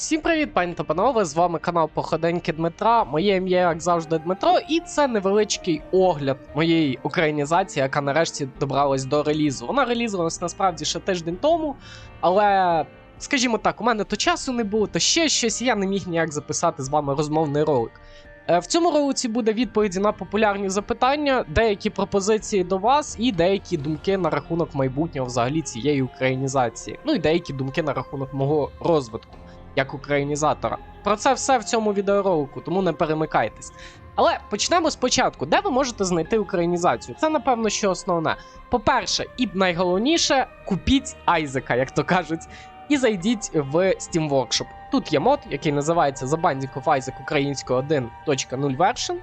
Всім привіт, пані та панове! З вами канал Походеньки Дмитра. Моє ім'я, як завжди, Дмитро, і це невеличкий огляд моєї українізації, яка нарешті добралась до релізу. Вона релізувалась насправді ще тиждень тому, але, скажімо так, у мене то часу не було, то ще щось, і я не міг ніяк записати з вами розмовний ролик. Е, В цьому ролиці буде відповіді на популярні запитання, деякі пропозиції до вас і деякі думки на рахунок майбутнього взагалі цієї українізації. Ну і деякі думки на рахунок мого розвитку як українізатора. Про це все в цьому відеоролику, тому не перемикайтесь. Але почнемо спочатку. Де ви можете знайти українізацію? Це напевно що основне. По-перше, і найголовніше, купіть Айзека, як то кажуть, і зайдіть в Steam Workshop. Тут є мод, який називається The Binding of Isaac українською 1.0 version.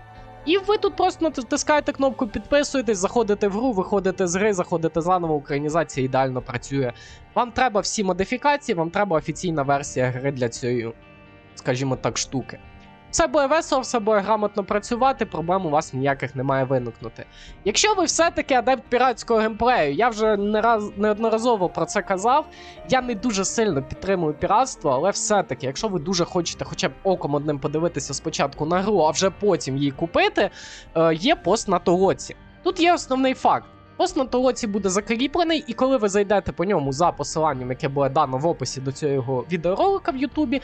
І ви тут просто натискаєте кнопку підписуєтесь, заходите в гру, виходите з гри, заходите заново, українізація ідеально працює. Вам треба всі модифікації, вам треба офіційна версія гри для цієї, скажімо так, штуки. Все буде весело, все буде грамотно працювати, проблем у вас ніяких не має виникнути. Якщо ви все-таки адепт піратського геймплею, я вже не раз неодноразово про це казав. Я не дуже сильно підтримую піратство, але все-таки, якщо ви дуже хочете хоча б оком одним подивитися спочатку на гру, а вже потім її купити, е, є пост на толоці. Тут є основний факт. Пост на толоці буде закріплений, і коли ви зайдете по ньому за посиланням, яке буде дано в описі до цього відеоролика в Ютубі,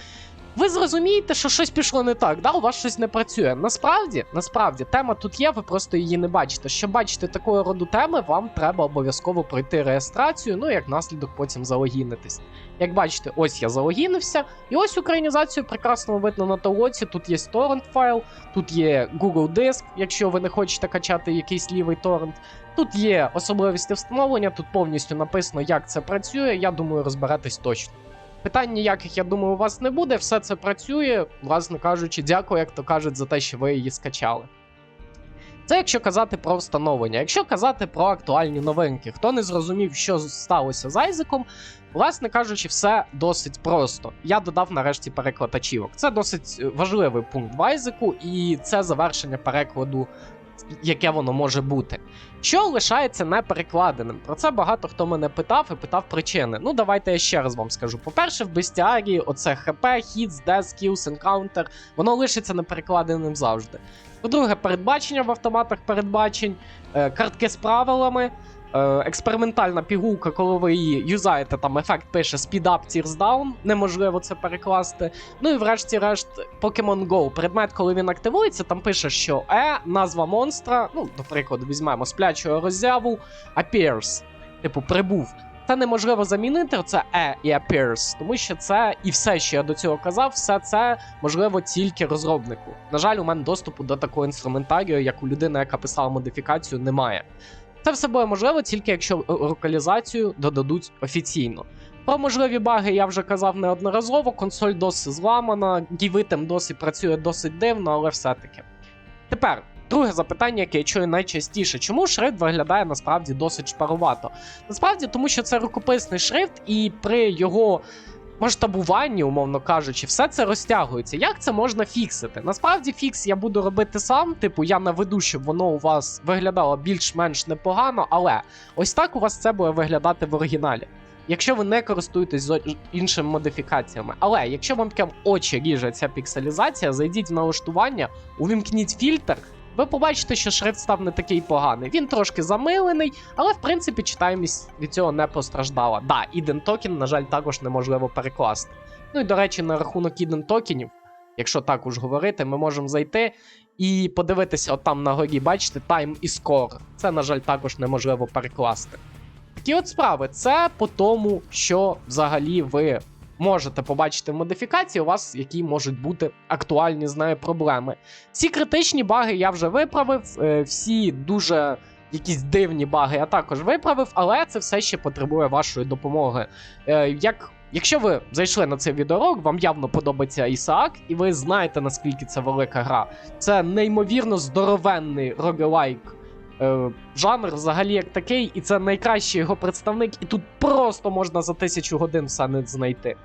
ви зрозумієте, що щось пішло не так, да? у вас щось не працює. Насправді, насправді, тема тут є, ви просто її не бачите. Щоб бачити такого роду теми, вам треба обов'язково пройти реєстрацію, ну як наслідок потім залогінитись. Як бачите, ось я залогінився, і ось українізацію прекрасно видно на толоці. Тут є торрент файл, тут є Google диск, якщо ви не хочете качати якийсь лівий торрент. Тут є особливості встановлення, тут повністю написано, як це працює. Я думаю, розберетесь точно. Питань ніяких, я думаю, у вас не буде. Все це працює. Власне кажучи, дякую, як то кажуть, за те, що ви її скачали. Це якщо казати про встановлення. Якщо казати про актуальні новинки, хто не зрозумів, що сталося з Айзеком, власне кажучи, все досить просто. Я додав нарешті переклад ачівок. Це досить важливий пункт в Айзеку, і це завершення перекладу, яке воно може бути. Що лишається неперекладеним? Про це багато хто мене питав і питав причини. Ну, давайте я ще раз вам скажу. По-перше, в бестіарії оце ХП, Hits, Death, Skills, Encounter, воно лишиться неперекладеним завжди. По-друге, передбачення в автоматах передбачень, е, картки з правилами, експериментальна пігулка, коли ви її юзаєте, там ефект пише Speed Up, Tears Down, неможливо це перекласти. Ну і врешті-решт, Pokemon Go. Предмет, коли він активується, там пише, що Е, назва монстра, ну, до прикладу, візьмемо сплячого роззяву, appears, типу, прибув. Це неможливо замінити, це E і appears, тому що це і все, що я до цього казав, все це можливо тільки розробнику. На жаль, у мене доступу до такого інструментарію, як у людини, яка писала модифікацію, немає. Це все буде можливо тільки якщо е, локалізацію додадуть офіційно. Про можливі баги я вже казав неодноразово. Консоль досить зламана, гівитем досі працює досить дивно, але все-таки. Тепер. Друге запитання, яке я чую найчастіше, чому шрифт виглядає насправді досить шпарувато? Насправді, тому що це рукописний шрифт, і при його масштабуванні, умовно кажучи, все це розтягується. Як це можна фіксити? Насправді, фікс я буду робити сам. Типу, я наведу, щоб воно у вас виглядало більш-менш непогано, але ось так у вас це буде виглядати в оригіналі. Якщо ви не користуєтесь іншими модифікаціями. Але якщо вам прям очі ріже ця пікселізація, зайдіть в налаштування, увімкніть фільтр. Ви побачите, що шрифт став не такий поганий. Він трошки замилений, але в принципі читаємість від цього не постраждала. Да, іден токен, на жаль, також неможливо перекласти. Ну і до речі, на рахунок іден токенів, якщо так уж говорити, ми можемо зайти і подивитися, от там на горі, бачите, time і score. Це, на жаль, також неможливо перекласти. Такі от справи, це по тому, що взагалі ви можете побачити модифікації, у вас які можуть бути актуальні з нею проблеми. Всі критичні баги я вже виправив, е, всі дуже якісь дивні баги я також виправив, але це все ще потребує вашої допомоги. Е, Як Якщо ви зайшли на цей відеоролик, вам явно подобається Ісаак, і ви знаєте, наскільки це велика гра. Це неймовірно здоровенний рогалайк е, жанр взагалі як такий, і це найкращий його представник, і тут просто можна за тисячу годин все не знайти.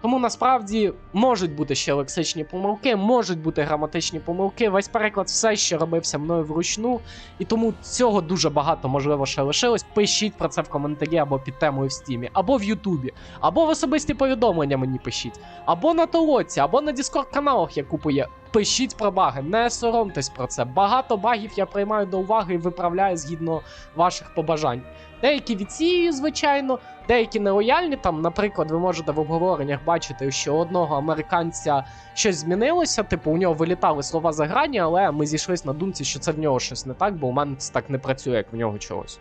Тому насправді можуть бути ще лексичні помилки, можуть бути граматичні помилки. Весь переклад все ще робився мною вручну, і тому цього дуже багато можливо ще лишилось. Пишіть про це в коментарі або під темою в стімі, або в Ютубі, або в особисті повідомлення мені пишіть, або на толоці, або на Діскорд каналах я купує. Пишіть про баги, не соромтесь про це. Багато багів я приймаю до уваги і виправляю згідно ваших побажань. Деякі відсіюю, звичайно, деякі нелояльні. Там, наприклад, ви можете в обговореннях бачити, що одного американця щось змінилося. Типу, у нього вилітали слова за грані, але ми зійшлися на думці, що це в нього щось не так, бо у мене це так не працює, як в нього чогось.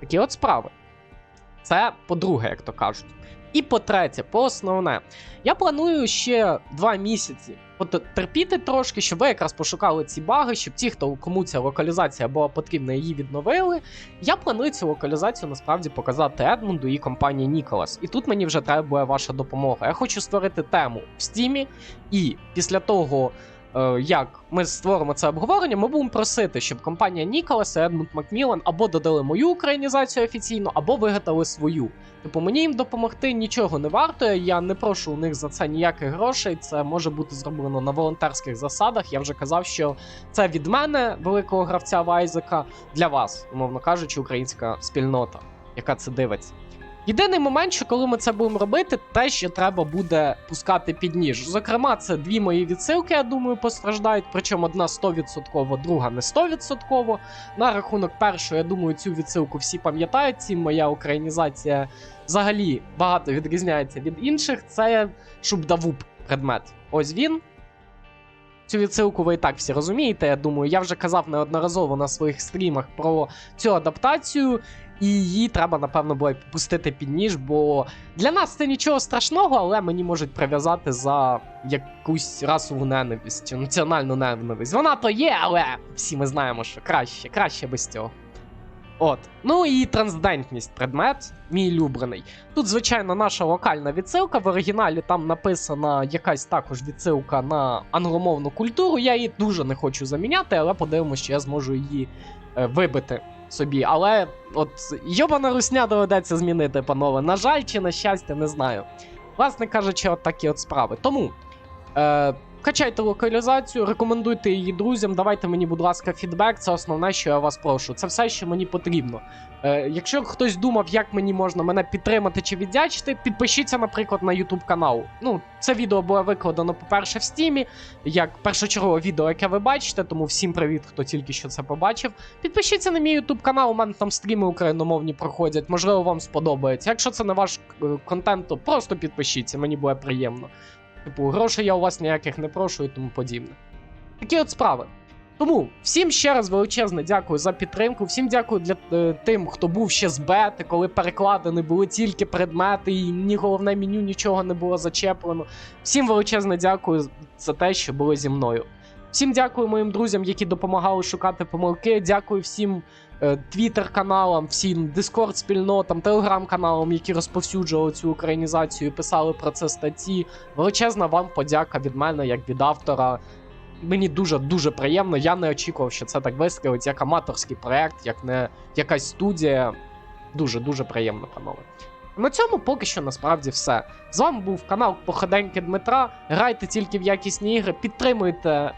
Такі от справи. Це по-друге, як то кажуть. І по-третє, по основне, я планую ще два місяці потерпіти трошки, щоб ви якраз пошукали ці баги, щоб ті, хто кому ця локалізація була потрібна, її відновили. Я планую цю локалізацію насправді показати Едмунду і компанії Ніколас. І тут мені вже треба буде ваша допомога. Я хочу створити тему в стімі, і після того. Е, Як ми створимо це обговорення, ми будемо просити, щоб компанія Ніколас і Едмунд Макмілан або додали мою українізацію офіційно, або вигадали свою. Типу, мені їм допомогти нічого не варто. Я не прошу у них за це ніяких грошей. Це може бути зроблено на волонтерських засадах. Я вже казав, що це від мене, великого гравця Вайзека, для вас, умовно кажучи, українська спільнота, яка це дивиться. Єдиний момент, що коли ми це будемо робити, те, що треба буде пускати під ніж. Зокрема, це дві мої відсилки, я думаю, постраждають. Причому одна 100%, друга не 100%. На рахунок першої, я думаю, цю відсилку всі пам'ятають. Цим моя українізація взагалі багато відрізняється від інших. Це Шубдавуп предмет. Ось він. Цю відсилку ви і так всі розумієте. Я думаю, я вже казав неодноразово на своїх стрімах про цю адаптацію, і її треба, напевно, було пустити під ніж, бо для нас це нічого страшного, але мені можуть прив'язати за якусь расову ненависть, національну ненависть. Вона то є, але всі ми знаємо, що краще, краще без цього. От. Ну і трансцендентність предмет, мій улюблений. Тут, звичайно, наша локальна відсилка. В оригіналі там написана якась також відсилка на англомовну культуру. Я її дуже не хочу заміняти, але подивимося, що я зможу її е, вибити собі. Але от йобана русня доведеться змінити, панове. На жаль, чи на щастя, не знаю. Власне кажучи, от такі от справи. Тому. Е, Качайте локалізацію, рекомендуйте її друзям, давайте мені, будь ласка, фідбек. Це основне, що я вас прошу. Це все, що мені потрібно. Е, якщо хтось думав, як мені можна мене підтримати чи віддячити, підпишіться, наприклад, на YouTube канал. Ну, це відео було викладено, по-перше, в стімі, як першочергове відео, яке ви бачите, тому всім привіт, хто тільки що це побачив. Підпишіться на мій YouTube канал, у мене там стріми україномовні проходять, можливо, вам сподобається. Якщо це не ваш е, контент, то просто підпишіться, мені буде приємно. Типу, грошей я у вас ніяких не прошу і тому подібне. Такі от справи. Тому всім ще раз величезне дякую за підтримку. Всім дякую для е, тим, хто був ще з бети, коли перекладені були тільки предмети, і ні головне меню нічого не було зачеплено. Всім величезне дякую за те, що були зі мною. Всім дякую моїм друзям, які допомагали шукати помилки. Дякую всім твіттер-каналам, всім дискорд-спільнотам, телеграм-каналам, які розповсюджували цю українізацію, писали про це статті. Величезна вам подяка від мене, як від автора. Мені дуже дуже приємно. Я не очікував, що це так вистрілить, як аматорський проект, як не якась студія. Дуже дуже приємно, панове. На цьому поки що насправді все. З вами був канал Походеньки Дмитра. Грайте тільки в якісні ігри, підтримуйте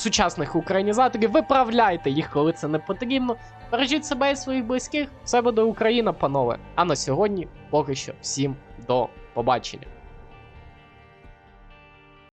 сучасних українізаторів, виправляйте їх, коли це не потрібно. Бережіть себе і своїх близьких. Все буде Україна, панове. А на сьогодні поки що всім до побачення.